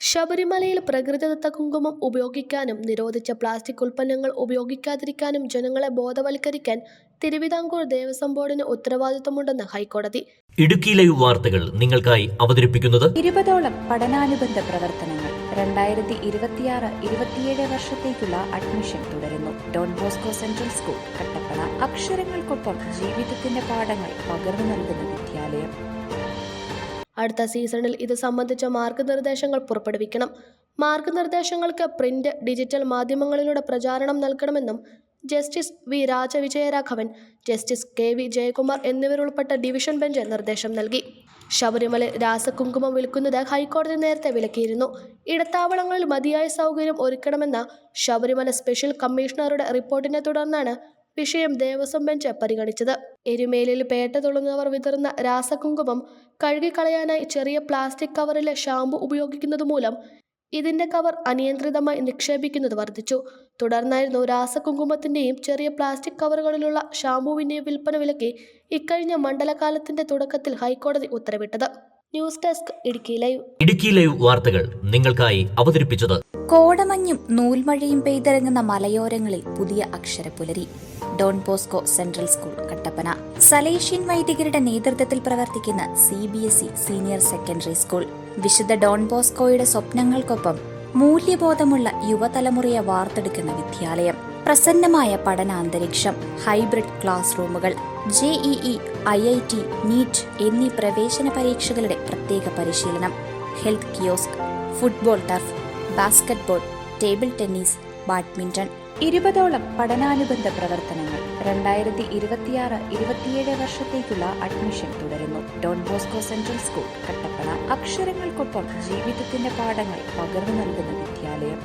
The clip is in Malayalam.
ശബരിമലയിൽ പ്രകൃതിദത്ത കുങ്കുമം ഉപയോഗിക്കാനും നിരോധിച്ച പ്ലാസ്റ്റിക് ഉൽപ്പന്നങ്ങൾ ഉപയോഗിക്കാതിരിക്കാനും ജനങ്ങളെ ബോധവൽക്കരിക്കാൻ തിരുവിതാംകൂർ ദേവസ്വം ബോർഡിന് ഉത്തരവാദിത്തമുണ്ടെന്ന് ഹൈക്കോടതി. ഇടുക്കിയിലെ വാർത്തകൾ നിങ്ങൾക്കായി അവതരിപ്പിക്കുന്നത് ഇരുപതോളം പഠനാനുബന്ധ പ്രവർത്തനങ്ങൾ രണ്ടായിരത്തി ഇരുപത്തിയാറ് ഇരുപത്തിയേഴ് വർഷത്തേക്കുള്ള അഡ്മിഷൻ തുടരുന്നു. Don Bosco central school Kattappana. അക്ഷരങ്ങൾക്കൊപ്പം ജീവിതത്തിന്റെ പാഠങ്ങൾ പകർന്നു നൽകുന്ന വിദ്യാലയം. അടുത്ത സീസണിൽ ഇത് സംബന്ധിച്ച മാർഗനിർദ്ദേശങ്ങൾ പുറപ്പെടുവിക്കണം. മാർഗനിർദ്ദേശങ്ങൾക്ക് പ്രിന്റ് ഡിജിറ്റൽ മാധ്യമങ്ങളിലൂടെ പ്രചാരണം നൽകണമെന്നും justice V Rajavijayaraghavan justice K V Jayakumar എന്നിവരുൾപ്പെട്ട division bench നിർദ്ദേശം നൽകി. ശബരിമല രാസകുങ്കുമം വിൽക്കുന്നത് ഹൈക്കോടതി നേരത്തെ വിലക്കിയിരുന്നു. ഇടത്താവളങ്ങളിൽ മതിയായ സൗകര്യം ഒരുക്കണമെന്ന ശബരിമല സ്പെഷ്യൽ കമ്മീഷണറുടെ റിപ്പോർട്ടിനെ തുടർന്നാണ് വിഷയം ദേവസ്വം ബെഞ്ച് പരിഗണിച്ചത്. എരുമേലിൽ പേട്ട തുടങ്ങിയവർ വിതറുന്ന രാസകുങ്കുമം കഴുകിക്കളയാനായി ചെറിയ പ്ലാസ്റ്റിക് കവറിലെ ഷാമ്പു ഉപയോഗിക്കുന്നത് മൂലം ഇതിന്റെ കവർ അനിയന്ത്രിതമായി നിക്ഷേപിക്കുന്നത് വർദ്ധിച്ചു. തുടർന്നായിരുന്നു രാസകുങ്കുമത്തിന്റെയും ചെറിയ പ്ലാസ്റ്റിക് കവറുകളിലുള്ള ഷാമ്പുവിന്റെയും വിൽപ്പന വിലക്കി ഇക്കഴിഞ്ഞ മണ്ഡലകാലത്തിന്റെ തുടക്കത്തിൽ ഹൈക്കോടതി ഉത്തരവിട്ടത്. News desk Idukki live. Idukki live വാർത്തകൾ നിങ്ങൾക്കായി അവതരിപ്പിച്ചത് കോടമഞ്ഞും നൂൽമഴയും പെയ്തിറങ്ങുന്ന മലയോരങ്ങളിൽ പുതിയ അക്ഷരപ്പുലരി. Don Bosco central school Kattappana. Salesian വൈദികരുടെ നേതൃത്വത്തിൽ പ്രവർത്തിക്കുന്ന C B S E senior secondary school. വിശുദ്ധ ഡോൺ ബോസ്കോയുടെ സ്വപ്നങ്ങൾക്കൊപ്പം മൂല്യബോധമുള്ള യുവതലമുറയെ വാർത്തെടുക്കുന്ന വിദ്യാലയം. പ്രസന്നമായ പഠനാന്തരീക്ഷം ഹൈബ്രിഡ് ക്ലാസ് റൂമുകൾ JEE I I T NEET എന്നീ പ്രവേശന പരീക്ഷകളുടെ പ്രത്യേക പരിശീലനം. Health kiosk football turf basketball table tennis badminton. ഇരുപതോളം പഠനാനുബന്ധ പ്രവർത്തനങ്ങൾ രണ്ടായിരത്തി ഇരുപത്തിയാറ് ഇരുപത്തിയേഴ് വർഷത്തേക്കുള്ള അഡ്മിഷൻ തുടരുന്നു. Don Bosco central school Kattappana. അക്ഷരങ്ങൾക്കൊപ്പം ജീവിതത്തിന്റെ പാഠങ്ങൾ പകർന്നു നൽകുന്ന വിദ്യാലയം.